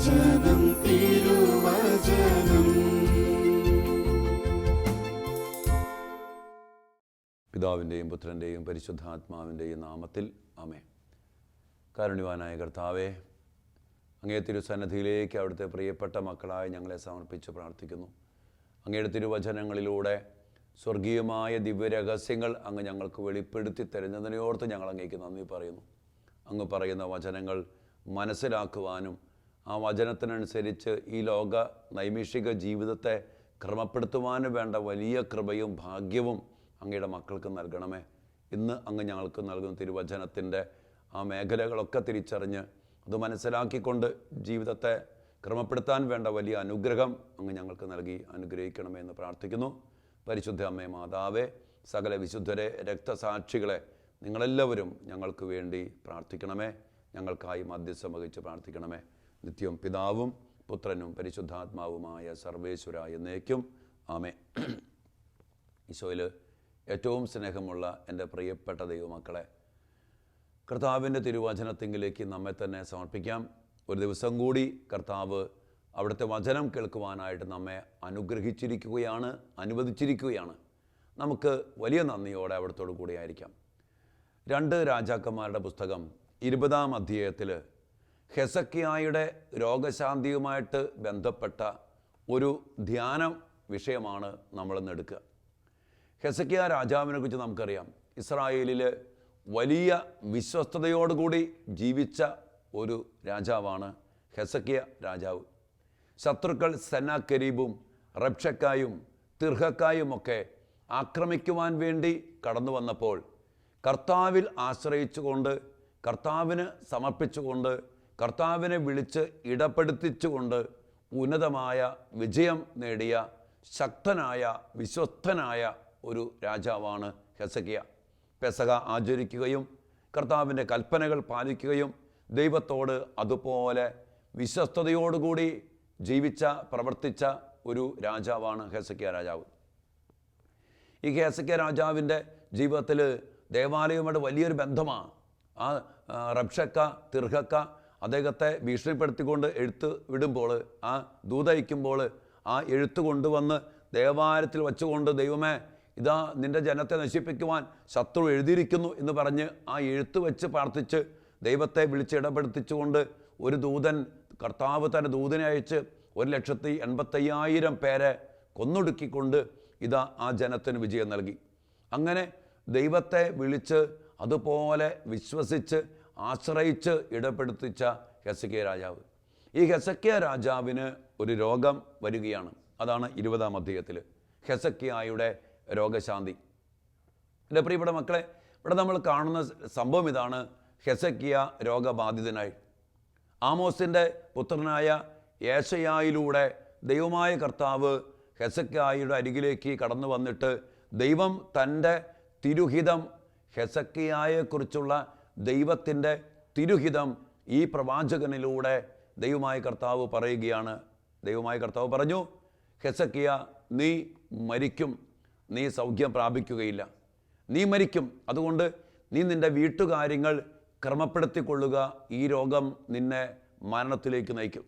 തിരുവചനം തിരുവചനം. പിതാവിന്റെയും പുത്രന്റെയും പരിശുദ്ധാത്മാവിന്റെയും നാമത്തിൽ അമേ കാരുണ്യവാനായ കർത്താവേ അങ്ങേ തിരുസന്നിധിയിലേക്ക് അവിടുത്തെ പ്രിയപ്പെട്ട മക്കളായി ഞങ്ങളെ സമർപ്പിച്ച് പ്രാർത്ഥിക്കുന്നു. അങ്ങയുടെ തിരുവചനങ്ങളിലൂടെ സ്വർഗീയമായ ദിവ്യരഹസ്യങ്ങൾ അങ്ങ് ഞങ്ങൾക്ക് വെളിപ്പെടുത്തി തരുന്നതിനോർത്ത് ഞങ്ങൾ അങ്ങേക്ക് നന്ദി പറയുന്നു. അങ്ങ് പറയുന്ന വചനങ്ങൾ മനസ്സിലാക്കുവാനും ആ വചനത്തിനനുസരിച്ച് ഈ ലോക നൈമിഷിക ജീവിതത്തെ ക്രമപ്പെടുത്തുവാനും വേണ്ട വലിയ കൃപയും ഭാഗ്യവും അങ്ങയുടെ മക്കൾക്ക് നൽകണമേ. ഇന്ന് അങ്ങ് ഞങ്ങൾക്ക് നൽകുന്ന തിരുവചനത്തിന്റെ ആ മേഖലകളൊക്കെ തിരിച്ചറിഞ്ഞ് അത് മനസ്സിലാക്കിക്കൊണ്ട് ജീവിതത്തെ ക്രമപ്പെടുത്താൻ വേണ്ട വലിയ അനുഗ്രഹം അങ്ങ് ഞങ്ങൾക്ക് നൽകി അനുഗ്രഹിക്കണമേ എന്ന് പ്രാർത്ഥിക്കുന്നു. പരിശുദ്ധ അമ്മേ മാതാവേ സകല വിശുദ്ധരെ രക്തസാക്ഷികളെ നിങ്ങളെല്ലാവരും ഞങ്ങൾക്ക് വേണ്ടി പ്രാർത്ഥിക്കണമേ. ഞങ്ങൾക്കായി മധ്യസ്ഥം വഹിച്ച് പ്രാർത്ഥിക്കണമേ. നിത്യവും പിതാവും പുത്രനും പരിശുദ്ധാത്മാവുമായ സർവേശ്വര എന്നേക്കും ആമേ ഈശോയിൽ ഏറ്റവും സ്നേഹമുള്ള എന്റെ പ്രിയപ്പെട്ട ദൈവമക്കളെ കർത്താവിന്റെ തിരുവചനത്തിങ്കിലേക്ക് നമ്മെ തന്നെ സമർപ്പിക്കാം. ഒരു ദിവസം കൂടി കർത്താവ് അവിടുത്തെ വചനം കേൾക്കുവാനായിട്ട് നമ്മെ അനുഗ്രഹിച്ചിരിക്കുകയാണ് അനുവദിച്ചിരിക്കുകയാണ്. നമുക്ക് വലിയ നന്ദിയോടെ അവിടത്തോടു കൂടി ആയിരിക്കാം. രണ്ട് രാജാക്കന്മാരുടെ പുസ്തകം ഇരുപതാം അധ്യായത്തിൽ ഹെസക്കിയായുടെ രോഗശാന്തിയുമായിട്ട് ബന്ധപ്പെട്ട ഒരു ധ്യാന വിഷയമാണ് നമ്മളിന്ന് എടുക്കുക. ഹെസക്കിയ രാജാവിനെ കുറിച്ച് നമുക്കറിയാം. ഇസ്രായേലിൽ വലിയ വിശ്വസ്തയോടുകൂടി ജീവിച്ച ഒരു രാജാവാണ് ഹെസക്കിയ രാജാവ്. ശത്രുക്കൾ സെനാക്കരീബും റബ്ഷക്കായും തിർഹക്കായും ഒക്കെ ആക്രമിക്കുവാൻ വേണ്ടി കടന്നു വന്നപ്പോൾ കർത്താവിൽ ആശ്രയിച്ചുകൊണ്ട് കർത്താവിന് സമർപ്പിച്ചുകൊണ്ട് കർത്താവിനെ വിളിച്ച് ഇടപ്പെടുത്തിച്ചുകൊണ്ട് ഉന്നതമായ വിജയം നേടിയ ശക്തനായ വിശ്വസ്തനായ ഒരു രാജാവാണ് ഹെസക്കിയ പെസക ആചരിക്കുകയും കർത്താവിന്റെ കൽപ്പനകൾ പാലിക്കുകയും ദൈവത്തോട് അതുപോലെ വിശ്വസ്തയോടുകൂടി ജീവിച്ച പ്രവർത്തിച്ച ഒരു രാജാവാണ് ഹെസക്കിയ രാജാവ്. ഈ ഹെസക്കിയ രാജാവിന്റെ ജീവിതത്തിൽ ദേവാലയവുമായിട്ട് വലിയൊരു ബന്ധമാണ്. ആ, റബ്ഷക്ക തിർഹക്ക അദ്ദേഹത്തെ ഭീഷണിപ്പെടുത്തിക്കൊണ്ട് എഴുത്ത് വിടുമ്പോൾ ആ ദൂതയിക്കുമ്പോൾ ആ എഴുത്ത് കൊണ്ടുവന്ന് ദേവാലയത്തിൽ വച്ചുകൊണ്ട് ദൈവമേ ഇതാ നിന്റെ ജനത്തെ നശിപ്പിക്കുവാൻ ശത്രു എഴുതിയിരിക്കുന്നു എന്ന് പറഞ്ഞ് ആ എഴുത്ത് വെച്ച് പ്രാർത്ഥിച്ച് ദൈവത്തെ വിളിച്ച് ഇടപെടുത്തിച്ചുകൊണ്ട് ഒരു ദൂതൻ കർത്താവ് തന്റെ ദൂതനെ അയച്ച് ഒരു ലക്ഷത്തി എൺപത്തയ്യായിരം പേരെ കൊന്നൊടുക്കിക്കൊണ്ട് ഇതാ ആ ജനത്തിന് വിജയം നൽകി. അങ്ങനെ ദൈവത്തെ വിളിച്ച് അതുപോലെ വിശ്വസിച്ച് ആശ്രയിച്ച് ഇടപെടുത്തിച്ച ഹെസക്കിയ രാജാവ്. ഈ ഹെസക്കിയ രാജാവിന് ഒരു രോഗം വരികയാണ്. അതാണ് ഇരുപതാം അധ്യായത്തിൽ. ഹെസക്കിയായുടെ രോഗശാന്തി. എന്റെ പ്രിയപ്പെട്ട മക്കളെ ഇവിടെ നമ്മൾ കാണുന്ന സംഭവം ഇതാണ് ഹെസക്കിയ രോഗബാധിതനായി. ആമോസിന്റെ പുത്രനായ ഏഷയായിലൂടെ ദൈവമായ കർത്താവ് ഹെസക്കിയായുടെ അരികിലേക്ക് കടന്നു വന്നിട്ട് ദൈവം തന്റെ തിരുഹിതം ഹെസക്കിയായെക്കുറിച്ചുള്ള ദൈവത്തിന്റെ തിരുഹിതം ഈ പ്രവാചകനിലൂടെ ദൈവമായ കർത്താവ് പറയുകയാണ്. ദൈവമായ കർത്താവ് പറഞ്ഞു ഹെസക്കിയ നീ മരിക്കും. നീ സൗഖ്യം പ്രാപിക്കുകയില്ല. നീ മരിക്കും. അതുകൊണ്ട് നീ നിന്റെ വീട്ടുകാര്യങ്ങൾ ക്രമപ്പെടുത്തിക്കൊള്ളുക. ഈ രോഗം നിന്നെ മരണത്തിലേക്ക് നയിക്കും.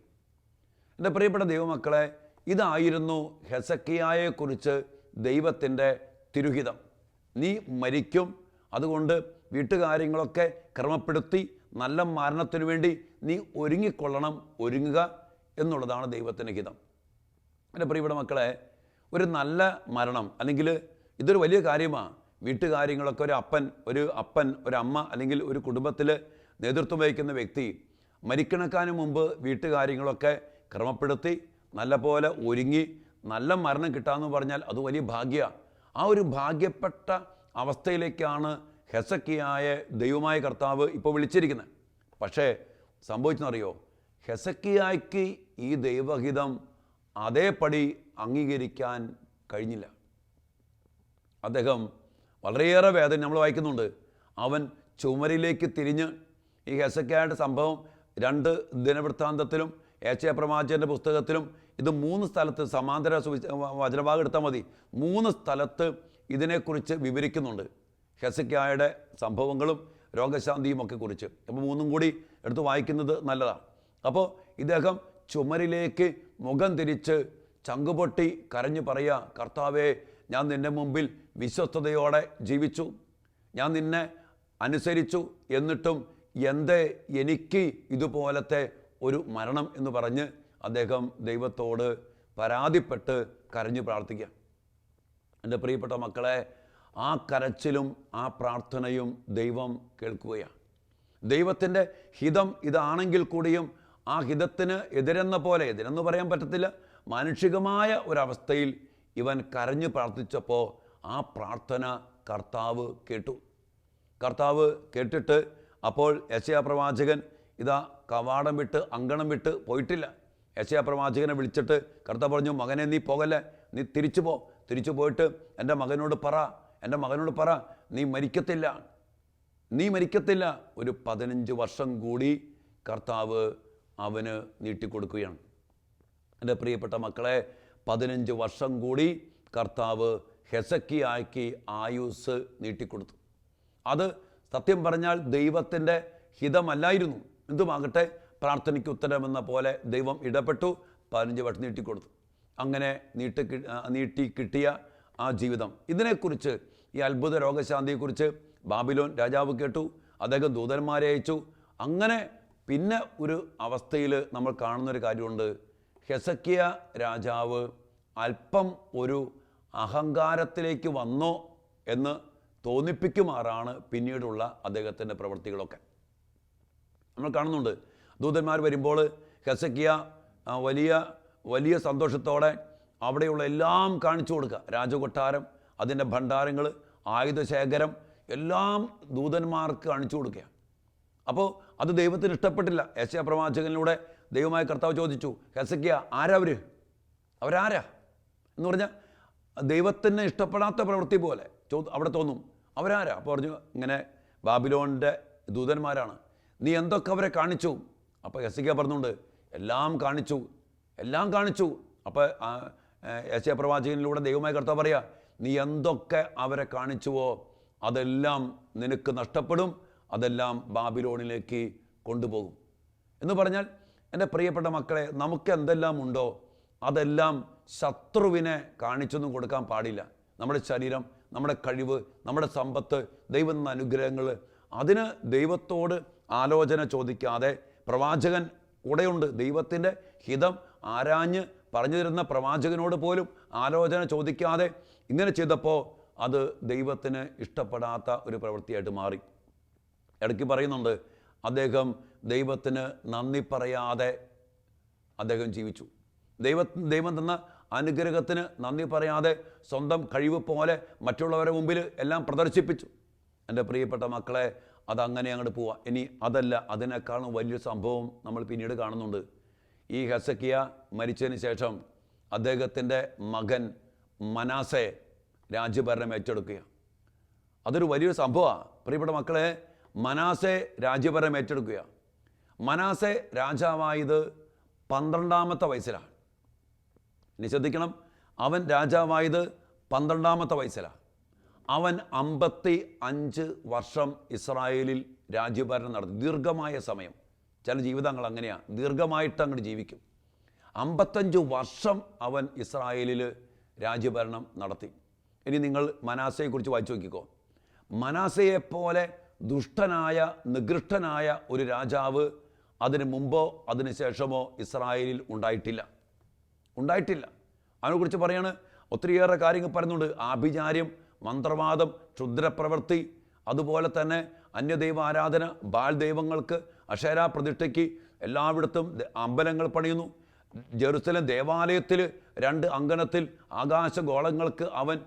എന്റെ പ്രിയപ്പെട്ട ദൈവമക്കളെ ഇതായിരുന്നു ഹെസക്കിയായെക്കുറിച്ച് ദൈവത്തിന്റെ തിരുഹിതം. നീ മരിക്കും. അതുകൊണ്ട് വീട്ടുകാര്യങ്ങളൊക്കെ ക്രമപ്പെടുത്തി നല്ല മരണത്തിനു വേണ്ടി നീ ഒരുങ്ങിക്കൊള്ളണം ഒരുങ്ങുക എന്നുള്ളതാണ് ദൈവത്തിന്റെ ഹിതം. എന്റെ പ്രിയപ്പെട്ട മക്കളെ ഒരു നല്ല മരണം അല്ലെങ്കിൽ ഇതൊരു വലിയ കാര്യമാണ് വീട്ടുകാര്യങ്ങളൊക്കെ ഒരു അപ്പൻ ഒരു അപ്പൻ ഒരു അമ്മ അല്ലെങ്കിൽ ഒരു കുടുംബത്തിൽ നേതൃത്വം വഹിക്കുന്ന വ്യക്തി മരിക്കണക്കാന് മുമ്പ് വീട്ടുകാര്യങ്ങളൊക്കെ ക്രമപ്പെടുത്തി നല്ലപോലെ ഒരുങ്ങി നല്ല മരണം കിട്ടാമെന്ന് പറഞ്ഞാൽ അത് വലിയ ഭാഗ്യമാണ് ആ ഒരു ഭാഗ്യപ്പെട്ട അവസ്ഥയിലേക്കാണ് ഹെസക്കിയായ ദൈവമായ കർത്താവ് ഇപ്പോൾ വിളിച്ചിരിക്കുന്നത് പക്ഷേ സംഭവിച്ചെന്നറിയോ? ഹെസക്കിയായ്ക്ക് ഈ ദൈവഹിതം അതേപടി അംഗീകരിക്കാൻ കഴിഞ്ഞില്ല. അദ്ദേഹം വളരെയേറെ വേദന നമ്മൾ വായിക്കുന്നുണ്ട്. അവൻ ചുമരിലേക്ക് തിരിഞ്ഞ് ഈ ഹെസക്കിയായുടെ സംഭവം രണ്ട് ദിനവൃത്താന്തത്തിലും ഏച്ചയ പ്രമാചന്റെ പുസ്തകത്തിലും ഇത് മൂന്ന് സ്ഥലത്ത് സമാന്തര വചനഭാഗം എടുത്താൽ മതി. മൂന്ന് സ്ഥലത്ത് ഇതിനെക്കുറിച്ച് വിവരിക്കുന്നുണ്ട്. ഹെസക്കായുടെ സംഭവങ്ങളും രോഗശാന്തിയും ഒക്കെ കുറിച്ച്. അപ്പോൾ മൂന്നും കൂടി എടുത്ത് വായിക്കുന്നത് നല്ലതാണ് അപ്പോൾ ഇദ്ദേഹം ചുമരിലേക്ക് മുഖം തിരിച്ച് ചങ്കുപൊട്ടി കരഞ്ഞു പറയുക കർത്താവേ ഞാൻ നിന്റെ മുമ്പിൽ വിശ്വസ്തയോടെ ജീവിച്ചു. ഞാൻ നിന്നെ അനുസരിച്ചു എന്നിട്ടും എന്തേ എനിക്ക് ഇതുപോലത്തെ ഒരു മരണം എന്ന് പറഞ്ഞ് അദ്ദേഹം ദൈവത്തോട് പരാതിപ്പെട്ട് കരഞ്ഞു പ്രാർത്ഥിക്കുക. എന്റെ പ്രിയപ്പെട്ട മക്കളെ ആ കരച്ചിലും ആ പ്രാർത്ഥനയും ദൈവം കേൾക്കുകയാണ്. ദൈവത്തിന്റെ ഹിതം ഇതാണെങ്കിൽ കൂടിയും ആ ഹിതത്തിന് എതിരെന്ന പോലെ എതിരെന്ന് പറയാൻ പറ്റത്തില്ല മാനുഷികമായ ഒരവസ്ഥയിൽ ഇവൻ കരഞ്ഞു പ്രാർത്ഥിച്ചപ്പോൾ ആ പ്രാർത്ഥന കർത്താവ് കേട്ടു. കർത്താവ് കേട്ടിട്ട് അപ്പോൾ യശയാ പ്രവാചകൻ ഇതാ കവാടം വിട്ട് അങ്കണം വിട്ട് പോയിട്ടില്ല. യശയാ പ്രവാചകനെ വിളിച്ചിട്ട് കർത്താവ് പറഞ്ഞു മകനെ നീ പോകല്ലേ? നീ തിരിച്ചു പോ. തിരിച്ചു പോയിട്ട് എന്റെ മകനോട് പറ. എന്റെ മകനോട് പറ നീ മരിക്കത്തില്ല. നീ മരിക്കത്തില്ല. ഒരു പതിനഞ്ച് വർഷം കൂടി കർത്താവ് അവന് നീട്ടിക്കൊടുക്കുകയാണ്. എന്റെ പ്രിയപ്പെട്ട മക്കളെ പതിനഞ്ച് വർഷം കൂടി കർത്താവ് ഹെസക്കിയാക്കി ആയുസ് നീട്ടിക്കൊടുത്തു. അത് സത്യം പറഞ്ഞാൽ ദൈവത്തിന്റെ ഹിതമല്ലായിരുന്നു. എന്തുമാകട്ടെ പ്രാർത്ഥനയ്ക്ക് ഉത്തരമെന്ന പോലെ ദൈവം ഇടപെട്ടു പതിനഞ്ച് വർഷം നീട്ടിക്കൊടുത്തു. അങ്ങനെ നീട്ടി നീട്ടി കിട്ടിയ ആ ജീവിതം. ഇതിനെക്കുറിച്ച് ഈ അത്ഭുത രോഗശാന്തിയെക്കുറിച്ച് ബാബിലോൻ രാജാവ് കേട്ടു. അദ്ദേഹം ദൂതന്മാരെ അയച്ചു. അങ്ങനെ പിന്നെ ഒരു അവസ്ഥയിൽ നമ്മൾ കാണുന്നൊരു കാര്യമുണ്ട്. ഹെസക്കിയ രാജാവ് അല്പം ഒരു അഹങ്കാരത്തിലേക്ക് വന്നോ എന്ന് തോന്നിപ്പിക്കുമാറാണ് പിന്നീടുള്ള അദ്ദേഹത്തിന്റെ പ്രവൃത്തികളൊക്കെ. നമ്മൾ കാണുന്നുണ്ട്. ദൂതന്മാർ വരുമ്പോൾ ഹെസക്കിയ വലിയ വലിയ സന്തോഷത്തോടെ അവിടെയുള്ള എല്ലാം കാണിച്ചു കൊടുക്കുക. രാജകൊട്ടാരം അതിന്റെ ഭണ്ഡാരങ്ങൾ ആയുധശേഖരം എല്ലാം ദൂതന്മാർക്ക് അണിച്ചു കൊടുക്കുക അപ്പോൾ അത് ദൈവത്തിന് ഇഷ്ടപ്പെട്ടില്ല. യശയ പ്രവാചകനിലൂടെ ദൈവമായ കർത്താവ് ചോദിച്ചു ഹെസക്കിയ ആരവർ അവരാരാ? എന്ന് പറഞ്ഞാൽ ദൈവത്തിന് ഇഷ്ടപ്പെടാത്ത പ്രവൃത്തി പോലെ ചോ അവിടെ തോന്നും അവരാരാ? അപ്പോൾ പറഞ്ഞു ഇങ്ങനെ ബാബിലോണിന്റെ ദൂതന്മാരാണ്. നീ എന്തൊക്കെ അവരെ കാണിച്ചു? അപ്പോൾ യസിക്ക പറഞ്ഞുകൊണ്ട് എല്ലാം കാണിച്ചു എല്ലാം കാണിച്ചു. അപ്പോൾ യശയ പ്രവാചകനിലൂടെ ദൈവമായ കർത്താവ് പറയാ നീ എന്തൊക്കെ അവരെ കാണിച്ചുവോ അതെല്ലാം നിനക്ക് നഷ്ടപ്പെടും. അതെല്ലാം ബാബിലോണിലേക്ക് കൊണ്ടുപോകും. എന്ന് പറഞ്ഞാൽ എന്റെ പ്രിയപ്പെട്ട മക്കളെ നമുക്ക് എന്തെല്ലാം ഉണ്ടോ അതെല്ലാം ശത്രുവിനെ കാണിച്ചൊന്നും കൊടുക്കാൻ പാടില്ല. നമ്മുടെ ശരീരം നമ്മുടെ കഴിവ് നമ്മുടെ സമ്പത്ത് ദൈവം എന്ന അനുഗ്രഹങ്ങൾ. അതിന് ദൈവത്തോട് ആലോചന ചോദിക്കാതെ പ്രവാചകൻ കൂടെയുണ്ട്. ദൈവത്തിന്റെ ഹിതം ആരാഞ്ഞ് പറഞ്ഞു തരുന്ന പ്രവാചകനോട് പോലും ആലോചന ചോദിക്കാതെ ഇങ്ങനെ ചെയ്തപ്പോൾ അത് ദൈവത്തിന് ഇഷ്ടപ്പെടാത്ത ഒരു പ്രവൃത്തിയായിട്ട് മാറി. ഇടയ്ക്ക് പറയുന്നുണ്ട് അദ്ദേഹം ദൈവത്തിന് നന്ദി പറയാതെ അദ്ദേഹം ജീവിച്ചു. ദൈവ ദൈവം തന്ന അനുഗ്രഹത്തിന് നന്ദി പറയാതെ സ്വന്തം കഴിവ് പോലെ മറ്റുള്ളവരുടെ മുമ്പിൽ എല്ലാം പ്രദർശിപ്പിച്ചു. എന്റെ പ്രിയപ്പെട്ട മക്കളെ അതങ്ങനെ അങ്ങോട്ട് പോവാം. ഇനി അതല്ല അതിനേക്കാളും വലിയൊരു സംഭവം നമ്മൾ പിന്നീട് കാണുന്നുണ്ട്. ഈ ഹെസക്കിയ മരിച്ചതിന് ശേഷം അദ്ദേഹത്തിന്റെ മകൻ മനാസെ രാജ്യഭരണം ഏറ്റെടുക്കുക. അതൊരു വലിയൊരു സംഭവമാണ് പ്രിയപ്പെട്ട മക്കളെ മനാസെ രാജ്യഭരണം ഏറ്റെടുക്കുക. മനാസെ രാജാവായത് പന്ത്രണ്ടാമത്തെ വയസ്സിലാണ്. ഇനി ശ്രദ്ധിക്കണം അവൻ രാജാവായത് പന്ത്രണ്ടാമത്തെ വയസ്സിലാണ്. അവൻ അമ്പത്തി അഞ്ച് വർഷം ഇസ്രായേലിൽ രാജ്യഭരണം നടത്തി. ദീർഘമായ സമയം. ചില ജീവിതങ്ങൾ അങ്ങനെയാണ് ദീർഘമായിട്ട് അങ്ങോട്ട് ജീവിക്കും. അമ്പത്തഞ്ച് വർഷം അവൻ ഇസ്രായേലിൽ രാജ്യഭരണം നടത്തി. ഇനി നിങ്ങൾ മനാസയെക്കുറിച്ച് വായിച്ചു നോക്കിക്കോ. മനാസയെപ്പോലെ ദുഷ്ടനായ നികൃഷ്ടനായ ഒരു രാജാവ് അതിനു മുമ്പോ അതിനു ശേഷമോ ഇസ്രായേലിൽ ഉണ്ടായിട്ടില്ല. ഉണ്ടായിട്ടില്ല. അതിനെക്കുറിച്ച് പറയാണ്. ഒത്തിരിയേറെ കാര്യങ്ങൾ പറയുന്നുണ്ട്. ആഭിചാര്യം മന്ത്രവാദം ക്ഷുദ്രപ്രവൃത്തി അതുപോലെ തന്നെ അന്യദൈവ ആരാധന ബാൽ ദൈവങ്ങൾക്ക് അക്ഷരാ പ്രതിഷ്ഠയ്ക്ക് എല്ലായിടത്തും അമ്പലങ്ങൾ പണിയുന്നു. ജെറുസലം ദേവാലയത്തിൽ രണ്ട് അങ്കണത്തിൽ ആകാശഗോളങ്ങൾക്ക് അവൻ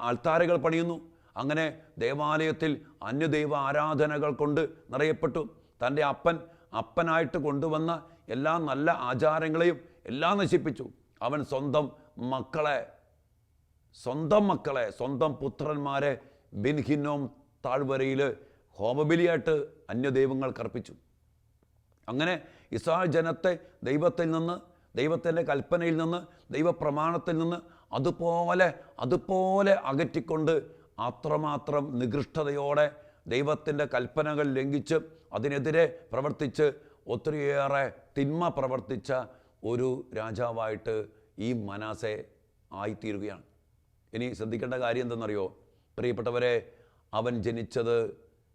അൾത്താരകൾ പണിയുന്നു. അങ്ങനെ ദേവാലയത്തിൽ അന്യദൈവ ആരാധനകൾ കൊണ്ട് നിറയപ്പെട്ടു. തന്റെ അപ്പൻ അപ്പനായിട്ട് കൊണ്ടുവന്ന എല്ലാ നല്ല ആചാരങ്ങളെയും എല്ലാം നശിപ്പിച്ചു. അവൻ സ്വന്തം മക്കളെ സ്വന്തം മക്കളെ സ്വന്തം പുത്രന്മാരെ ബിൻഹിന്നോം താഴ്വരയിൽ ഹോമബലിയായിട്ട് അന്യദൈവങ്ങൾ അർപ്പിച്ചു. അങ്ങനെ ഇസ്രായേൽ ജനത്തെ ദൈവത്തിൽ നിന്ന് ദൈവത്തിന്റെ കൽപ്പനയിൽ നിന്ന് ദൈവപ്രമാണത്തിൽ നിന്ന് അതുപോലെ അതുപോലെ അകറ്റിക്കൊണ്ട് അത്രമാത്രം നികൃഷ്ടതയോടെ ദൈവത്തിന്റെ കൽപ്പനകൾ ലംഘിച്ച് അതിനെതിരെ പ്രവർത്തിച്ച് ഒത്തിരിയേറെ തിന്മ പ്രവർത്തിച്ച ഒരു രാജാവായിട്ട് ഈ മനാസെ ആയിത്തീരുകയാണ്. ഇനി ശ്രദ്ധിക്കേണ്ട കാര്യം എന്തെന്നറിയോ? പ്രിയപ്പെട്ടവരെ അവൻ ജനിച്ചത്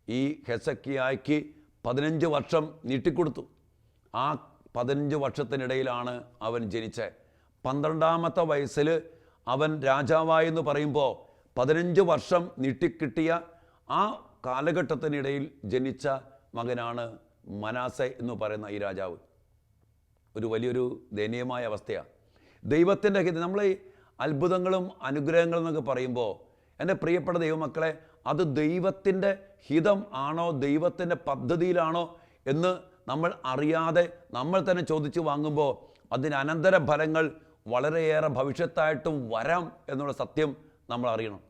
ഈ ഹെസക്കിയായ്ക്ക് പതിനഞ്ച് വർഷം നീട്ടിക്കൊടുത്തു. ആ പതിനഞ്ച് വർഷത്തിനിടയിലാണ് അവൻ ജനിച്ചത് പന്ത്രണ്ടാമത്തെ വയസ്സിൽ അവൻ രാജാവായെന്ന് പറയുമ്പോൾ പതിനഞ്ച് വർഷം നീട്ടിക്കിട്ടിയ ആ കാലഘട്ടത്തിനിടയിൽ ജനിച്ച മകനാണ് മനാസെ എന്ന് പറയുന്ന ഈ രാജാവ്. ഒരു വലിയൊരു ദയനീയമായ അവസ്ഥയാണ് ദൈവത്തിന്റെ ഹിതം നമ്മൾ ഈ അത്ഭുതങ്ങളും അനുഗ്രഹങ്ങളും എന്നൊക്കെ പറയുമ്പോൾ എന്റെ പ്രിയപ്പെട്ട ദൈവമക്കളെ അത് ദൈവത്തിന്റെ ഹിതം ആണോ ദൈവത്തിന്റെ പദ്ധതിയിലാണോ എന്ന് നമ്മൾ അറിയാതെ നമ്മൾ തന്നെ ചോദിച്ചു വാങ്ങുമ്പോൾ അതിന് അനന്തര ഫലങ്ങൾ വളരെയേറെ ഭവിഷ്യത്തായിട്ടും വരാം എന്നുള്ള സത്യം നമ്മൾ അറിയണം.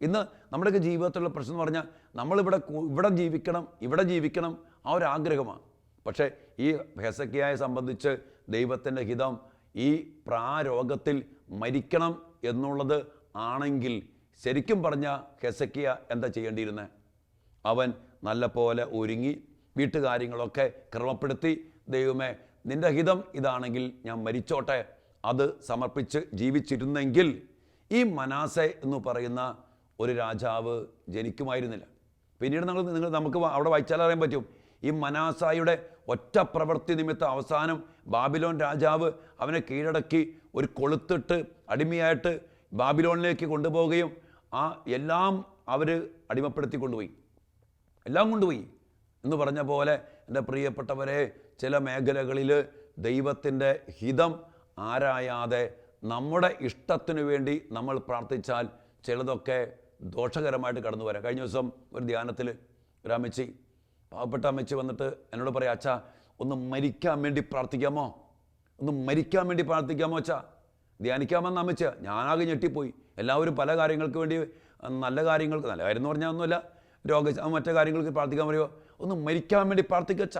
ഇന്ന് നമ്മുടെയൊക്കെ ജീവിതത്തിലുള്ള പ്രശ്നം എന്ന് പറഞ്ഞാൽ നമ്മളിവിടെ ഇവിടെ ജീവിക്കണം ഇവിടെ ജീവിക്കണം ആ ഒരു ആഗ്രഹമാണ്. പക്ഷേ ഈ ഹെസക്കിയായെ സംബന്ധിച്ച് ദൈവത്തിന്റെ ഹിതം ഈ പ്രാരോഗത്തിൽ മരിക്കണം എന്നുള്ളത് ആണെങ്കിൽ ശരിക്കും പറഞ്ഞ ഹെസക്കിയ എന്താ ചെയ്യേണ്ടിയിരുന്നത് അവൻ നല്ല പോലെ ഒരുങ്ങി വീട്ടുകാര്യങ്ങളൊക്കെ ക്രമപ്പെടുത്തി ദൈവമേ നിന്റെ ഹിതം ഇതാണെങ്കിൽ ഞാൻ മരിച്ചോട്ടെ. അത് സമർപ്പിച്ച് ജീവിച്ചിരുന്നെങ്കിൽ ഈ മനാസെ എന്ന് പറയുന്ന ഒരു രാജാവ് ജനിക്കുമായിരുന്നില്ല. പിന്നീട് നമ്മൾ നിങ്ങൾ നമുക്ക് അവിടെ വായിച്ചാൽ അറിയാൻ പറ്റും. ഈ മനാസായുടെ ഒറ്റ പ്രവൃത്തി നിമിത്തം അവസാനം ബാബിലോൺ രാജാവ് അവനെ കീഴടക്കി ഒരു കൊളുത്തിട്ട് അടിമയായിട്ട് ബാബിലോണിലേക്ക് കൊണ്ടുപോവുകയും ആ എല്ലാം അവർ അടിമപ്പെടുത്തി കൊണ്ടുപോയി എല്ലാം കൊണ്ടുപോയി. എന്ന് പറഞ്ഞ പോലെ എന്റെ പ്രിയപ്പെട്ടവരെ ചില മേഖലകളിൽ ദൈവത്തിന്റെ ഹിതം ആരായാതെ നമ്മുടെ ഇഷ്ടത്തിനു വേണ്ടി നമ്മൾ പ്രാർത്ഥിച്ചാൽ ചിലതൊക്കെ ദോഷകരമായിട്ട് കടന്നു വരാം. കഴിഞ്ഞ ദിവസം ഒരു ധ്യാനത്തിൽ ഒരു അമ്മച്ചി പാവപ്പെട്ട അമ്മച്ചി വന്നിട്ട് എന്നോട് പറയാം അച്ഛാ ഒന്ന് മരിക്കാൻ വേണ്ടി പ്രാർത്ഥിക്കാമോ? ഒന്ന് മരിക്കാൻ വേണ്ടി പ്രാർത്ഥിക്കാമോ അച്ഛാ? ധ്യാനിക്കാമെന്ന് അമ്മച്ച ഞാനാകെ ഞെട്ടിപ്പോയി. എല്ലാവരും പല കാര്യങ്ങൾക്ക് വേണ്ടി നല്ല കാര്യങ്ങൾക്ക് നല്ല കാര്യം എന്ന് പറഞ്ഞാൽ ഒന്നുമില്ല രോഗ മറ്റേ കാര്യങ്ങൾക്ക് പ്രാർത്ഥിക്കാൻ പറയുമോ ഒന്ന് മരിക്കാൻ വേണ്ടി പ്രാർത്ഥിക്കച്ച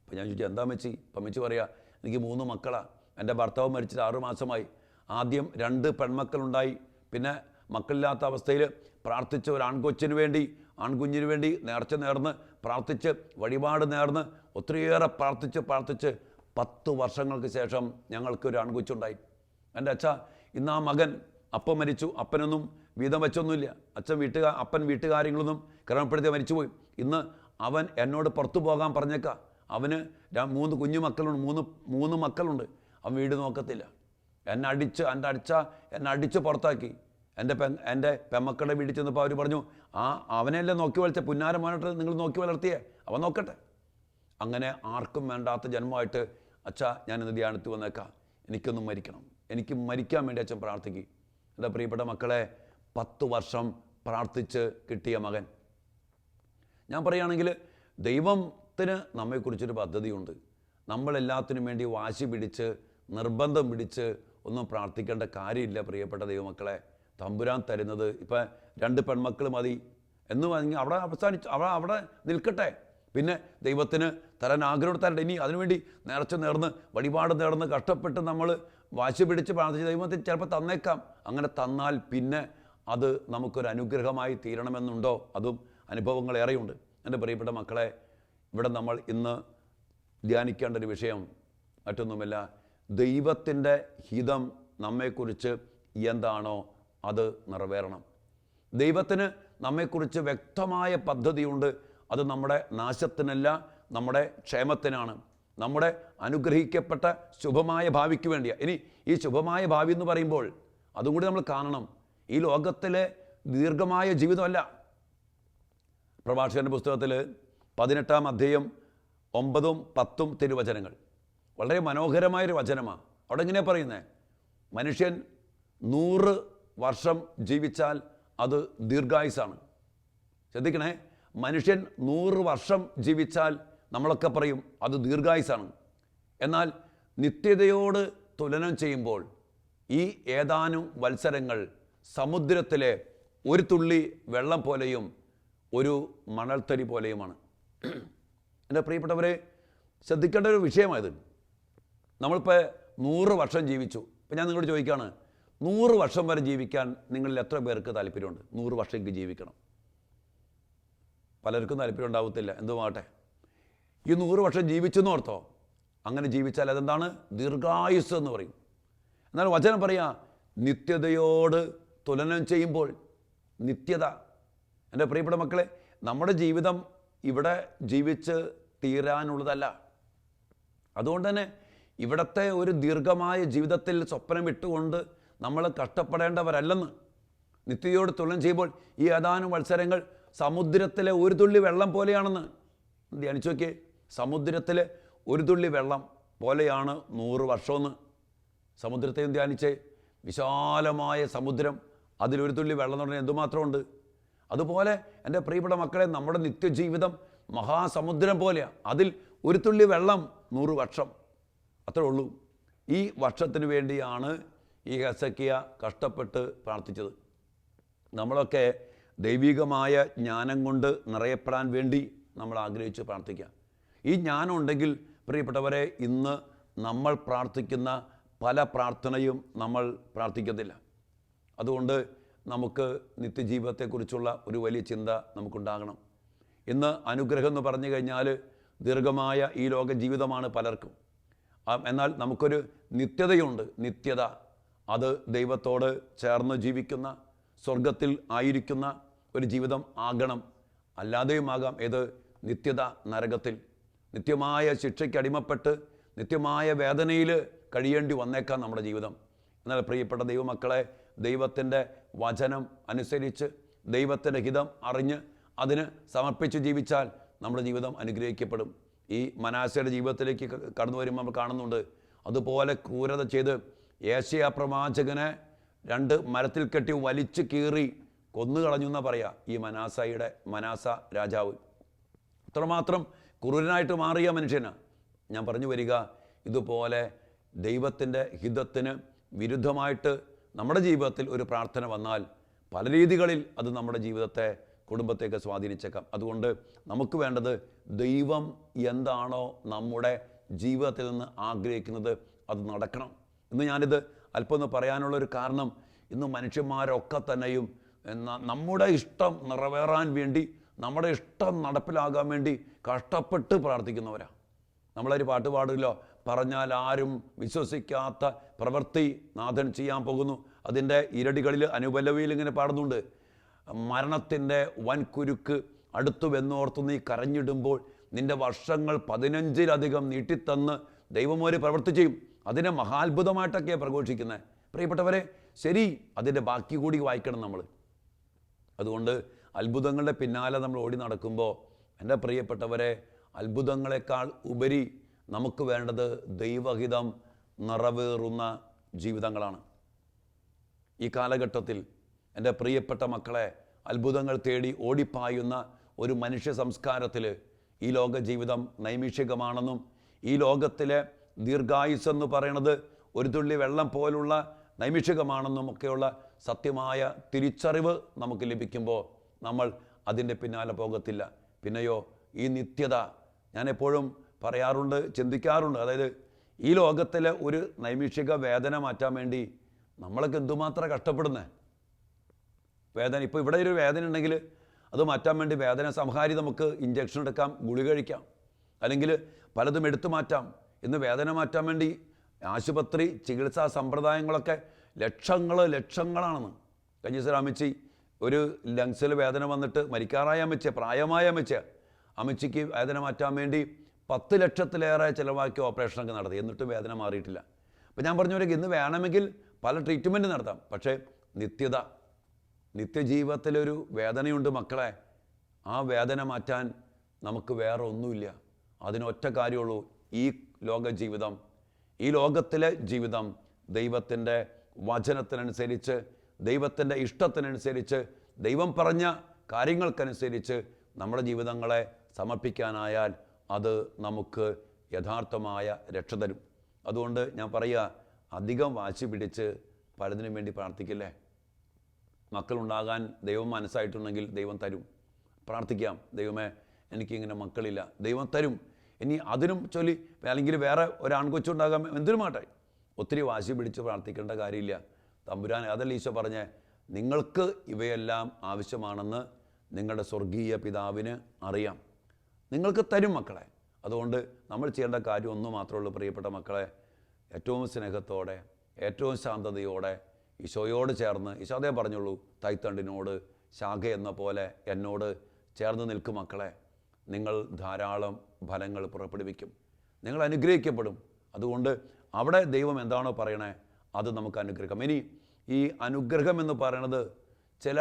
അപ്പം ഞാൻ ചോദിച്ചു എന്താ മെച്ചി അപ്പം മെച്ചി പറയാ എനിക്ക് മൂന്ന് മക്കളാണ് എന്റെ ഭർത്താവ് മരിച്ചിട്ട് ആറു മാസമായി. ആദ്യം രണ്ട് പെൺമക്കളുണ്ടായി. പിന്നെ മക്കളില്ലാത്ത അവസ്ഥയിൽ പ്രാർത്ഥിച്ച ഒരു ആൺകൊച്ചിന് വേണ്ടി ആൺകുഞ്ഞിന് വേണ്ടി നേർച്ച നേർന്ന് പ്രാർത്ഥിച്ച് വഴിപാട് നേർന്ന് ഒത്തിരിയേറെ പ്രാർത്ഥിച്ച് പ്രാർത്ഥിച്ച് പത്ത് വർഷങ്ങൾക്ക് ശേഷം ഞങ്ങൾക്ക് ഒരു ആൺകൊച്ചുണ്ടായി. എന്റെ അച്ഛ ഇന്ന് ആ മകൻ അപ്പം മരിച്ചു അപ്പനൊന്നും വീതം വെച്ചൊന്നുമില്ല. അച്ഛൻ വീട്ടുകാർ അപ്പൻ വീട്ടുകാര്യങ്ങളൊന്നും ക്രമപ്പെടുത്തി മരിച്ചുപോയി. ഇന്ന് അവൻ എന്നോട് പുറത്തു പോകാൻ പറഞ്ഞേക്കാം. അവന് മൂന്ന് കുഞ്ഞു മക്കളുണ്ട്. മൂന്ന് മൂന്ന് മക്കളുണ്ട്. അവൻ വീട് നോക്കത്തില്ല. എന്നെ അടിച്ച് എന്റെ അടിച്ച എന്നെ അടിച്ച് പുറത്താക്കി. എന്റെ പെ എന്റെ പെമ്മക്കളുടെ വീട്ടിൽ ചെന്നപ്പോൾ അവർ പറഞ്ഞു ആ അവനെല്ലാം നോക്കി വളർത്തിയ? പുന്നാരമാനായിട്ട് നിങ്ങൾ നോക്കി വളർത്തിയേ? അവൻ നോക്കട്ടെ. അങ്ങനെ ആർക്കും വേണ്ടാത്ത ജന്മമായിട്ട് അച്ഛാ ഞാൻ ഇന്ന് ധ്യാനത്തിൽ വന്നേക്കാം. എനിക്കൊന്നും മരിക്കണം. എനിക്ക് മരിക്കാൻ വേണ്ടി അച്ഛൻ പ്രാർത്ഥിക്കും. എന്റെ പ്രിയപ്പെട്ട മക്കളെ പത്ത് വർഷം പ്രാർത്ഥിച്ച് കിട്ടിയ മകൻ. ഞാൻ പറയുകയാണെങ്കിൽ ദൈവത്തിന് നമ്മെക്കുറിച്ചൊരു പദ്ധതിയുണ്ട്. നമ്മളെല്ലാത്തിനും വേണ്ടി വാശി പിടിച്ച് നിർബന്ധം പിടിച്ച് ഒന്നും പ്രാർത്ഥിക്കേണ്ട കാര്യമില്ല പ്രിയപ്പെട്ട ദൈവമക്കളെ. തമ്പുരാൻ തരുന്നത് ഇപ്പം രണ്ട് പെൺമക്കൾ മതി. എന്ന് പറഞ്ഞ് അവിടെ അവസാനിച്ചു അവിടെ അവിടെ നിൽക്കട്ടെ. പിന്നെ ദൈവത്തിന് തരാൻ ആഗ്രഹം തരട്ടെ ഇനി അതിനുവേണ്ടി നേർച്ച നേർന്ന് വഴിപാട് നേർന്ന് കഷ്ടപ്പെട്ട് നമ്മൾ വാശി പിടിച്ച് പ്രാർത്ഥിച്ച് ദൈവത്തിന് ചിലപ്പോൾ തന്നേക്കാം. അങ്ങനെ തന്നാൽ പിന്നെ അത് നമുക്കൊരു അനുഗ്രഹമായി തീരണമെന്നുണ്ടോ? അതും അനുഭവങ്ങൾ ഏറെയുണ്ട്. എന്റെ പ്രിയപ്പെട്ട മക്കളെ ഇവിടെ നമ്മൾ ഇന്ന് ധ്യാനിക്കേണ്ട ഒരു വിഷയം മറ്റൊന്നുമല്ല ദൈവത്തിന്റെ ഹിതം നമ്മെക്കുറിച്ച് എന്താണോ അത് നിറവേറണം. ദൈവത്തിന് നമ്മെക്കുറിച്ച് വ്യക്തമായ പദ്ധതിയുണ്ട്. അത് നമ്മുടെ നാശത്തിനല്ല നമ്മുടെ ക്ഷേമത്തിനാണ്. നമ്മുടെ അനുഗ്രഹിക്കപ്പെട്ട ശുഭമായ ഭാവിക്ക് വേണ്ടിയാണ് ഇനി ഈ ശുഭമായ ഭാവി എന്ന് പറയുമ്പോൾ അതുകൂടി നമ്മൾ കാണണം. ഈ ലോകത്തിലെ ദീർഘമായ ജീവിതമല്ല. പ്രഭാഷകന്റെ പുസ്തകത്തിൽ പതിനെട്ടാം അധ്യയം ഒമ്പതും പത്തും തിരുവചനങ്ങൾ. വളരെ മനോഹരമായൊരു വചനമാണ് അവിടെ എങ്ങനെ പറയുന്നത് മനുഷ്യൻ നൂറ് വർഷം ജീവിച്ചാൽ അത് ദീർഘായുസാണ്. ശ്രദ്ധിക്കണേ മനുഷ്യൻ നൂറ് വർഷം ജീവിച്ചാൽ നമ്മളൊക്കെ പറയും അത് ദീർഘായുസാണ്. എന്നാൽ നിത്യതയോട് തുലനം ചെയ്യുമ്പോൾ ഈ ഏതാനും വത്സരങ്ങൾ സമുദ്രത്തിലെ ഒരു തുള്ളി വെള്ളം പോലെയും ഒരു മണൽത്തരി പോലെയുമാണ്. എന്റെ പ്രിയപ്പെട്ടവരെ ശ്രദ്ധിക്കേണ്ട ഒരു വിഷയമായത് നമ്മളിപ്പോൾ നൂറ് വർഷം ജീവിച്ചു. ഇപ്പം ഞാൻ നിങ്ങളോട് ചോദിക്കുകയാണ് നൂറ് വർഷം വരെ ജീവിക്കാൻ നിങ്ങളിൽ എത്ര പേർക്ക് താല്പര്യമുണ്ട്? നൂറ് വർഷമെങ്കിലും ജീവിക്കണം. പലർക്കും താല്പര്യം ഉണ്ടാവത്തില്ല എന്തുമാകട്ടെ ഈ നൂറ് വർഷം ജീവിച്ചെന്ന് ഓർത്തോ? അങ്ങനെ ജീവിച്ചാൽ അതെന്താണ്? ദീർഘായുസ് എന്ന് പറയും. എന്നാൽ വചനം പറയാ നിത്യതയോട് തുലനം ചെയ്യുമ്പോൾ നിത്യത. എന്റെ പ്രിയപ്പെട്ട മക്കളെ നമ്മുടെ ജീവിതം ഇവിടെ ജീവിച്ച് തീരാനുള്ളതല്ല. അതുകൊണ്ട് തന്നെ ഇവിടത്തെ ഒരു ദീർഘമായ ജീവിതത്തിൽ സ്വപ്നം ഇട്ടുകൊണ്ട് നമ്മൾ കഷ്ടപ്പെടേണ്ടവരല്ലെന്ന് നിത്യയോട് തുലനം ചെയ്യുമ്പോൾ ഈ ഏതാനും മത്സരങ്ങൾ സമുദ്രത്തിലെ ഒരു തുള്ളി വെള്ളം പോലെയാണെന്ന് ധ്യാനിച്ചു നോക്കിയേ. സമുദ്രത്തിലെ ഒരു തുള്ളി വെള്ളം പോലെയാണ് നൂറ് വർഷമെന്ന് സമുദ്രത്തെയും ധ്യാനിച്ച്. വിശാലമായ സമുദ്രം അതിലൊരു തുള്ളി വെള്ളം എന്ന് പറഞ്ഞാൽ എന്തുമാത്രമുണ്ട്? അതുപോലെ എന്റെ പ്രിയപ്പെട്ട മക്കളെ നമ്മുടെ നിത്യജീവിതം മഹാസമുദ്രം പോലെയാണ് അതിൽ ഒരു തുള്ളി വെള്ളം നൂറ് വർഷം. അത്രേ ഉള്ളൂ. ഈ വർഷത്തിന് വേണ്ടിയാണ് ഈ ഹെസക്കിയ കഷ്ടപ്പെട്ട് പ്രാർത്ഥിച്ചത്. നമ്മളൊക്കെ ദൈവികമായ ജ്ഞാനം കൊണ്ട് നിറയപ്പെടാൻ വേണ്ടി നമ്മൾ ആഗ്രഹിച്ച് പ്രാർത്ഥിക്കുക ഈ ജ്ഞാനം ഉണ്ടെങ്കിൽ പ്രിയപ്പെട്ടവരെ ഇന്ന് നമ്മൾ പ്രാർത്ഥിക്കുന്ന പല പ്രാർത്ഥനയും നമ്മൾ പ്രാർത്ഥിക്കത്തില്ല. അതുകൊണ്ട് നമുക്ക് നിത്യജീവിതത്തെക്കുറിച്ചുള്ള ഒരു വലിയ ചിന്ത നമുക്കുണ്ടാകണം. ഇന്ന് അനുഗ്രഹം എന്ന് പറഞ്ഞു കഴിഞ്ഞാൽ ദീർഘമായ ഈ ലോക ജീവിതമാണ് പലർക്കും എന്നാൽ നമുക്കൊരു നിത്യതയുണ്ട് നിത്യത. അത് ദൈവത്തോട് ചേർന്ന് ജീവിക്കുന്ന സ്വർഗത്തിൽ ആയിരിക്കുന്ന ഒരു ജീവിതം ആകണം. അല്ലാതെയുമാകാം ഏത് നിത്യത നരകത്തിൽ. നിത്യമായ ശിക്ഷയ്ക്ക് അടിമപ്പെട്ട് നിത്യമായ വേദനയിൽ കഴിയേണ്ടി വന്നേക്കാം നമ്മുടെ ജീവിതം. എന്നാൽ പ്രിയപ്പെട്ട ദൈവമക്കളെ ദൈവത്തിന്റെ വചനം അനുസരിച്ച് ദൈവത്തിന്റെ ഹിതം അറിഞ്ഞ് അതിന് സമർപ്പിച്ച് ജീവിച്ചാൽ നമ്മുടെ ജീവിതം അനുഗ്രഹിക്കപ്പെടും. ഈ മനാസയുടെ ജീവിതത്തിലേക്ക് കടന്നു വരുമ്പോൾ നമ്മൾ കാണുന്നുണ്ട് അതുപോലെ ക്രൂരത ചെയ്ത് ഏഷ്യ പ്രവാചകനെ രണ്ട് മരത്തിൽ കെട്ടി വലിച്ചു കീറി കൊന്നു കളഞ്ഞു എന്നാ പറയാ ഈ മനാസയുടെ മനാസ രാജാവ്. അത്രമാത്രം ക്രൂരനായിട്ട് മാറിയ മനുഷ്യന് ഞാൻ പറഞ്ഞു വരിക ഇതുപോലെ ദൈവത്തിന്റെ ഹിതത്തിന് വിരുദ്ധമായിട്ട് നമ്മുടെ ജീവിതത്തിൽ ഒരു പ്രാർത്ഥന വന്നാൽ പല രീതികളിൽ അത് നമ്മുടെ ജീവിതത്തെ കുടുംബത്തേക്ക് സ്വാധീനിച്ചേക്കാം. അതുകൊണ്ട് നമുക്ക് വേണ്ടത് ദൈവം എന്താണോ നമ്മുടെ ജീവിതത്തിൽ നിന്ന് ആഗ്രഹിക്കുന്നത് അത് നടക്കണം. ഇന്ന് ഞാനിത് അല്പം ഒന്ന് പറയാനുള്ളൊരു കാരണം ഇന്ന് മനുഷ്യന്മാരൊക്കെ തന്നെയും നമ്മുടെ ഇഷ്ടം നിറവേറാൻ വേണ്ടി നമ്മുടെ ഇഷ്ടം നടപ്പിലാകാൻ വേണ്ടി കഷ്ടപ്പെട്ട് പ്രാർത്ഥിക്കുന്നവരാണ് നമ്മളൊരു പാട്ട് പാടില്ലോ പറഞ്ഞാൽ ആരും വിശ്വസിക്കാത്ത പ്രവൃത്തി നാഥൻ ചെയ്യാൻ പോകുന്നു. അതിന്റെ ഇരടികളിൽ അനുപല്ലവിയിൽ ഇങ്ങനെ പാടുന്നുണ്ട്. മരണത്തിന്റെ വൻകുരുക്ക് അടുത്തു വെന്നോർത്ത് നീ കരഞ്ഞിടുമ്പോൾ നിന്റെ വർഷങ്ങൾ പതിനഞ്ചിലധികം നീട്ടിത്തന്ന് ദൈവം ഒരു ചെയ്യും. അതിനെ മഹാത്ഭുതമായിട്ടൊക്കെയാണ് പ്രഘോഷിക്കുന്നത് പ്രിയപ്പെട്ടവരെ ശരി അതിന്റെ ബാക്കി കൂടി വായിക്കണം നമ്മൾ. അതുകൊണ്ട് അത്ഭുതങ്ങളുടെ പിന്നാലെ നമ്മൾ ഓടി നടക്കുമ്പോൾ എന്റെ പ്രിയപ്പെട്ടവരെ അത്ഭുതങ്ങളെക്കാൾ ഉപരി നമുക്ക് വേണ്ടത് ദൈവഹിതം നിറവേറുന്ന ജീവിതങ്ങളാണ്. ഈ കാലഘട്ടത്തിൽ എന്റെ പ്രിയപ്പെട്ട മക്കളെ അത്ഭുതങ്ങൾ തേടി ഓടിപ്പായുന്ന ഒരു മനുഷ്യ സംസ്കാരത്തിൽ ഈ ലോക ജീവിതം നൈമിഷികമാണെന്നും ഈ ലോകത്തിലെ ദീർഘായുസ് എന്ന് പറയുന്നത് ഒരു തുള്ളി വെള്ളം പോലുള്ള നൈമിഷികമാണെന്നും ഒക്കെയുള്ള സത്യമായ തിരിച്ചറിവ് നമുക്ക് ലഭിക്കുമ്പോൾ നമ്മൾ അതിന്റെ പിന്നാലെ പോകത്തില്ല. പിന്നെയോ ഈ നിത്യത. ഞാൻ എപ്പോഴും പറയാറുണ്ട് ചിന്തിക്കാറുണ്ട്. അതായത് ഈ ലോകത്തിലെ ഒരു നൈമിഷിക വേദന മാറ്റാൻ വേണ്ടി നമ്മളൊക്കെ എന്തുമാത്രം കഷ്ടപ്പെടുന്നേ? വേദന ഇപ്പോൾ ഇവിടെ ഒരു വേദന ഉണ്ടെങ്കിൽ അത് മാറ്റാൻ വേണ്ടി വേദന സംഹാരി നമുക്ക് ഇഞ്ചക്ഷൻ എടുക്കാം ഗുളി കഴിക്കാം. അല്ലെങ്കിൽ പലതും എടുത്തു മാറ്റാം ഇന്ന് വേദന മാറ്റാൻ വേണ്ടി ആശുപത്രി ചികിത്സാ സമ്പ്രദായങ്ങളൊക്കെ ലക്ഷങ്ങൾ ലക്ഷങ്ങളാണെന്ന്. കഴിഞ്ഞ ദിവസം അമിച്ചി ഒരു ലങ്സിൽ വേദന വന്നിട്ട് മരിക്കാറായ അമിച്ച പ്രായമായ അമിച്ച അമിച്ചിക്ക് വേദന മാറ്റാൻ വേണ്ടി പത്ത് ലക്ഷത്തിലേറെ ചിലവാക്കി ഓപ്പറേഷനൊക്കെ നടത്തി. എന്നിട്ടും വേദന മാറിയിട്ടില്ല. അപ്പോൾ ഞാൻ പറഞ്ഞവരൊക്കെ ഇന്ന് വേണമെങ്കിൽ പല ട്രീറ്റ്മെന്റ് നടത്താം. പക്ഷേ നിത്യത നിത്യജീവിതത്തിലൊരു വേദനയുണ്ട് മക്കളെ. ആ വേദന മാറ്റാൻ നമുക്ക് വേറെ ഒന്നുമില്ല. അതിനൊറ്റ കാര്യമുള്ളൂ ഈ ലോക ജീവിതം. ഈ ലോകത്തിലെ ജീവിതം ദൈവത്തിന്റെ വചനത്തിനനുസരിച്ച് ദൈവത്തിന്റെ ഇഷ്ടത്തിനനുസരിച്ച് ദൈവം പറഞ്ഞ കാര്യങ്ങൾക്കനുസരിച്ച് നമ്മുടെ ജീവിതങ്ങളെ സമർപ്പിക്കാനായാൽ അത് നമുക്ക് യഥാർത്ഥമായ രക്ഷ തരും. അതുകൊണ്ട് ഞാൻ പറയുക അധികം വാശി പിടിച്ച് പലതിനും വേണ്ടി പ്രാർത്ഥിക്കില്ലേ? മക്കളുണ്ടാകാൻ ദൈവം മനസ്സായിട്ടുണ്ടെങ്കിൽ ദൈവം തരും. പ്രാർത്ഥിക്കാം ദൈവമേ എനിക്കിങ്ങനെ മക്കളില്ല. ദൈവം തരും. ഇനി അതിനും ചൊല്ലി അല്ലെങ്കിൽ വേറെ ഒരു എന്തിനുമാട്ടെ എന്തിനും മാട്ടെ ഒത്തിരി വാശി പിടിച്ച് പ്രാർത്ഥിക്കേണ്ട കാര്യമില്ല. തമ്പുരാൻ അതല്ല ഈശോ പറഞ്ഞേ? നിങ്ങൾക്ക് ഇവയെല്ലാം ആവശ്യമാണെന്ന് നിങ്ങളുടെ സ്വർഗീയ പിതാവിന് അറിയാം. നിങ്ങൾക്ക് തരും മക്കളെ. അതുകൊണ്ട് നമ്മൾ ചെയ്യേണ്ട കാര്യം ഒന്നു മാത്രമേ ഉള്ളൂ പ്രിയപ്പെട്ട മക്കളെ. ഏറ്റവും സ്നേഹത്തോടെ ഏറ്റവും ശാന്തതയോടെ ഈശോയോട് ചേർന്ന് ഈശോ അതേ പറഞ്ഞുള്ളൂ തൈത്തണ്ടിനോട് ശാഖ എന്ന പോലെ എന്നോട് ചേർന്ന് നിൽക്കും മക്കളെ. നിങ്ങൾ ധാരാളം ഫലങ്ങൾ പുറപ്പെടുവിക്കും. നിങ്ങൾ അനുഗ്രഹിക്കപ്പെടും. അതുകൊണ്ട് അവിടെ ദൈവം എന്താണോ പറയണേ അത് നമുക്ക് അനുഗ്രഹം ഇനി ഈ അനുഗ്രഹം എന്ന് പറയണത് ചില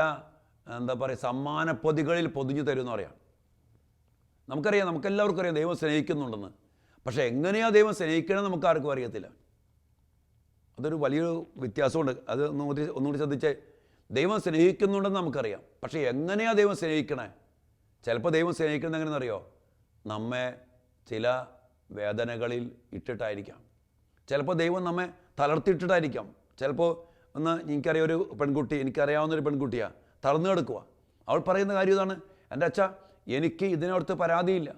എന്താ പറയുക സമ്മാനപ്പൊതികളിൽ പൊതിഞ്ഞു തരുമെന്ന് പറയാം നമുക്കറിയാം നമുക്കെല്ലാവർക്കും അറിയാം ദൈവം സ്നേഹിക്കുന്നുണ്ടെന്ന്. പക്ഷേ എങ്ങനെയാ ദൈവം സ്നേഹിക്കണമെന്ന് നമുക്ക് ആർക്കും അറിയത്തില്ല. അതൊരു വലിയൊരു വ്യത്യാസമുണ്ട്. അത് ഒന്നുകൂടി ഒന്നുകൂടി ശ്രദ്ധിച്ചേ. ദൈവം സ്നേഹിക്കുന്നുണ്ടെന്ന് നമുക്കറിയാം. പക്ഷേ എങ്ങനെയാ ദൈവം സ്നേഹിക്കണേ? ചിലപ്പോൾ ദൈവം സ്നേഹിക്കുന്നത് എങ്ങനെയെന്നറിയോ? നമ്മെ ചില വേദനകളിൽ ഇട്ടിട്ടായിരിക്കാം. ചിലപ്പോൾ ദൈവം നമ്മെ തളർത്തിയിട്ടിട്ടായിരിക്കാം. ചിലപ്പോൾ ഒന്ന് എനിക്കറിയാം ഒരു പെൺകുട്ടി എനിക്കറിയാവുന്ന ഒരു പെൺകുട്ടിയാണ് തളർന്നു കിടക്കുക അവൾ പറയുന്ന കാര്യം ഇതാണ്. എന്റെ അച്ഛ എനിക്ക് ഇതിനടുത്ത് പരാതിയില്ല.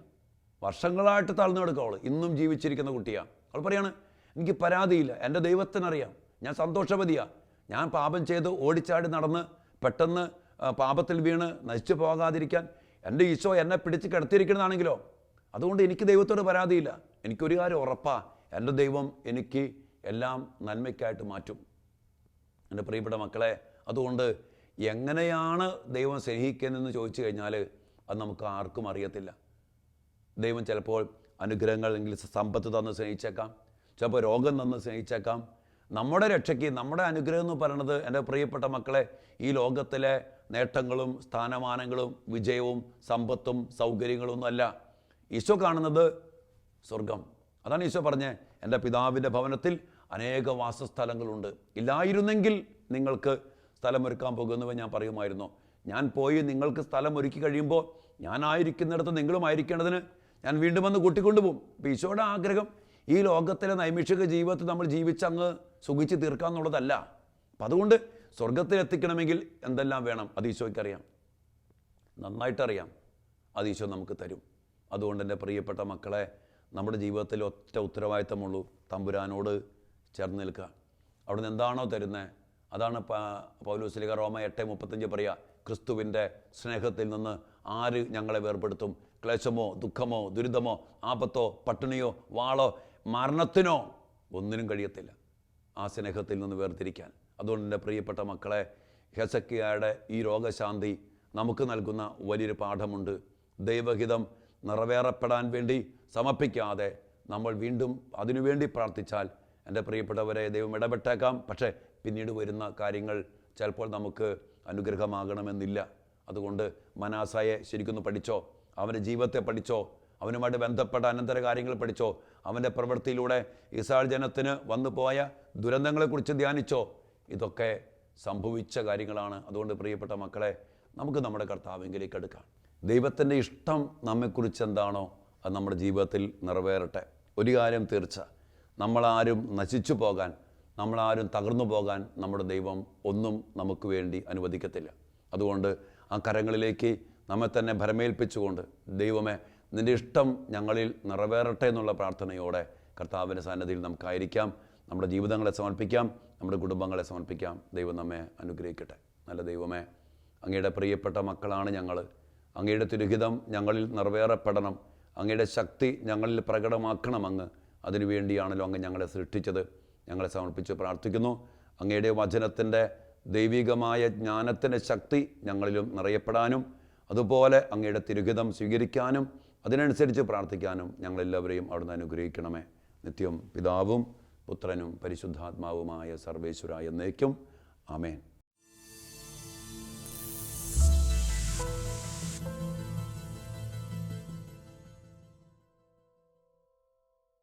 വർഷങ്ങളായിട്ട് തളർന്നു കിടക്കുക അവൾ ഇന്നും ജീവിച്ചിരിക്കുന്ന കുട്ടിയാണ്. അവൾ പറയാണ് എനിക്ക് പരാതിയില്ല. എന്റെ ദൈവത്തിനറിയാം. ഞാൻ സന്തോഷവതിയാണ് ഞാൻ പാപം ചെയ്ത് ഓടിച്ചാടി നടന്ന് പെട്ടെന്ന് പാപത്തിൽ വീണ് നശിച്ചു പോകാതിരിക്കാൻ എന്റെ ഈശോ എന്നെ പിടിച്ച് കിടത്തിയിരിക്കുന്നതാണെങ്കിലോ? അതുകൊണ്ട് എനിക്ക് ദൈവത്തോട് പരാതിയില്ല. എനിക്കൊരു കാര്യം ഉറപ്പാ. എന്റെ ദൈവം എനിക്ക് എല്ലാം നന്മയ്ക്കായിട്ട് മാറ്റും. എന്റെ പ്രിയപ്പെട്ട മക്കളെ അതുകൊണ്ട് എങ്ങനെയാണ് ദൈവം സ്നേഹിക്കുന്നതെന്ന് ചോദിച്ചു കഴിഞ്ഞാൽ അത് നമുക്ക് ആർക്കും അറിയത്തില്ല. ദൈവം ചിലപ്പോൾ അനുഗ്രഹങ്ങൾ അല്ലെങ്കിൽ സമ്പത്ത് തന്ന് സ്നേഹിച്ചേക്കാം. ചിലപ്പോൾ രോഗം തന്ന് സ്നേഹിച്ചേക്കാം. നമ്മുടെ രക്ഷയ്ക്ക് നമ്മുടെ അനുഗ്രഹം എന്ന് പറയുന്നത് എന്റെ പ്രിയപ്പെട്ട മക്കളെ ഈ ലോകത്തിലെ നേട്ടങ്ങളും സ്ഥാനമാനങ്ങളും വിജയവും സമ്പത്തും സൗകര്യങ്ങളും ഒന്നുമല്ല. ഈശോ കാണുന്നത് സ്വർഗം അതാണ് ഈശോ പറഞ്ഞത്. എന്റെ പിതാവിന്റെ ഭവനത്തിൽ അനേക വാസസ്ഥലങ്ങളുണ്ട്. ഇല്ലായിരുന്നെങ്കിൽ നിങ്ങൾക്ക് സ്ഥലമൊരുക്കാൻ പോകുന്നുവെന്ന് ഞാൻ പറയുമായിരുന്നു. ഞാൻ പോയി നിങ്ങൾക്ക് സ്ഥലം ഒരുക്കി കഴിയുമ്പോൾ ഞാനായിരിക്കുന്നിടത്ത് നിങ്ങളും ആയിരിക്കേണ്ടതിന് ഞാൻ വീണ്ടും വന്ന് കൂട്ടിക്കൊണ്ടുപോകും. അപ്പോൾ ഈശോയുടെ ആഗ്രഹം ഈ ലോകത്തിലെ നൈമിഷിക ജീവിതത്തിൽ നമ്മൾ ജീവിച്ചങ്ങ് സുഖിച്ച് തീർക്കുക എന്നുള്ളതല്ല. അപ്പം അതുകൊണ്ട് സ്വർഗത്തിലെത്തിക്കണമെങ്കിൽ എന്തെല്ലാം വേണം? അത് ഈശോയ്ക്കറിയാം. നന്നായിട്ടറിയാം. അത് ഈശോ നമുക്ക് തരും. അതുകൊണ്ട് എന്റെ പ്രിയപ്പെട്ട മക്കളെ നമ്മുടെ ജീവിതത്തിൽ ഒറ്റ ഉത്തരവാദിത്തമുള്ളൂ. തമ്പുരാനോട് ചേർന്ന് നിൽക്കുക. അവിടുന്ന് എന്താണോ തരുന്നത് അതാണ് പൗലോസ്ലിക റോമ എട്ട് മുപ്പത്തഞ്ച് പറയുക ക്രിസ്തുവിന്റെ സ്നേഹത്തിൽ നിന്ന് ആര് ഞങ്ങളെ വേർപെടുത്തും? ക്ലേശമോ ദുഃഖമോ ദുരിതമോ ആപത്തോ പട്ടിണിയോ വാളോ മരണത്തിനോ ഒന്നിനും കഴിയത്തില്ല. ആ സ്നേഹത്തിൽ നിന്ന് വേർതിരിക്കാൻ. അതുകൊണ്ട് എന്റെ പ്രിയപ്പെട്ട മക്കളെ ഹെസക്കിയായുടെ ഈ രോഗശാന്തി നമുക്ക് നൽകുന്ന വലിയൊരു പാഠമുണ്ട്. ദൈവഹിതം നിറവേറപ്പെടാൻ വേണ്ടി സമർപ്പിക്കാതെ നമ്മൾ വീണ്ടും അതിനുവേണ്ടി പ്രാർത്ഥിച്ചാൽ എന്റെ പ്രിയപ്പെട്ടവരെ ദൈവം ഇടപെട്ടേക്കാം. പക്ഷേ പിന്നീട് വരുന്ന കാര്യങ്ങൾ ചിലപ്പോൾ നമുക്ക് അനുഗ്രഹമാകണമെന്നില്ല. അതുകൊണ്ട് മനാസായെ ശരിക്കൊന്ന് പഠിച്ചോ അവന്റെ ജീവിതത്തെ പഠിച്ചോ അവനുമായിട്ട് ബന്ധപ്പെട്ട അനന്തര കാര്യങ്ങൾ പഠിച്ചോ അവന്റെ പ്രവൃത്തിയിലൂടെ ഇസ്രായേൽ ജനത്തിന് വന്നു പോയ ദുരന്തങ്ങളെക്കുറിച്ച് ധ്യാനിച്ചോ ഇതൊക്കെ സംഭവിച്ച കാര്യങ്ങളാണ്. അതുകൊണ്ട് പ്രിയപ്പെട്ട മക്കളെ നമുക്ക് നമ്മുടെ കർത്താവിങ്കിലേക്ക് എടുക്കാം ദൈവത്തിന്റെ ഇഷ്ടം നമ്മെക്കുറിച്ച് എന്താണോ അത് നമ്മുടെ ജീവിതത്തിൽ നിറവേറട്ടെ. ഒരു കാര്യം തീർച്ച. നമ്മളാരും നശിച്ചു പോകാൻ നമ്മളാരും തകർന്നു പോകാൻ നമ്മുടെ ദൈവം ഒന്നും നമുക്ക് വേണ്ടി അനുവദിക്കത്തില്ല. അതുകൊണ്ട് ആ കരങ്ങളിലേക്ക് നമ്മെ തന്നെ ഭരമേൽപ്പിച്ചുകൊണ്ട് ദൈവമേ നിന്റെ ഇഷ്ടം ഞങ്ങളിൽ നിറവേറട്ടെ എന്നുള്ള പ്രാർത്ഥനയോടെ കർത്താവിന്റെ സന്നദ്ധിയിൽ നമുക്കായിരിക്കാം. നമ്മുടെ ജീവിതങ്ങളെ സമർപ്പിക്കാം. നമ്മുടെ കുടുംബങ്ങളെ സമർപ്പിക്കാം. ദൈവം നമ്മെ അനുഗ്രഹിക്കട്ടെ. നല്ല ദൈവമേ അങ്ങയുടെ പ്രിയപ്പെട്ട മക്കളാണ് ഞങ്ങൾ അങ്ങയുടെ തിരുഹിതം ഞങ്ങളിൽ നിറവേറപ്പെടണം. അങ്ങയുടെ ശക്തി ഞങ്ങളിൽ പ്രകടമാക്കണം അങ്ങ് അതിനുവേണ്ടിയാണല്ലോ അങ്ങ് ഞങ്ങളെ സൃഷ്ടിച്ചത്. ഞങ്ങളെ സമർപ്പിച്ച് പ്രാർത്ഥിക്കുന്നു. അങ്ങയുടെ വചനത്തിന്റെ ദൈവികമായ ജ്ഞാനത്തിന്റെ ശക്തി ഞങ്ങളിലും നിറയപ്പെടാനും അതുപോലെ അങ്ങയുടെ തിരുഹിതം സ്വീകരിക്കാനും അതിനനുസരിച്ച് പ്രാർത്ഥിക്കാനും ഞങ്ങളെല്ലാവരെയും അവിടുന്ന് അനുഗ്രഹിക്കണമേ. നിത്യം പിതാവും പുത്രനും പരിശുദ്ധാത്മാവുമായ സർവേശ്വര എന്നേക്കും. ആമേൻ.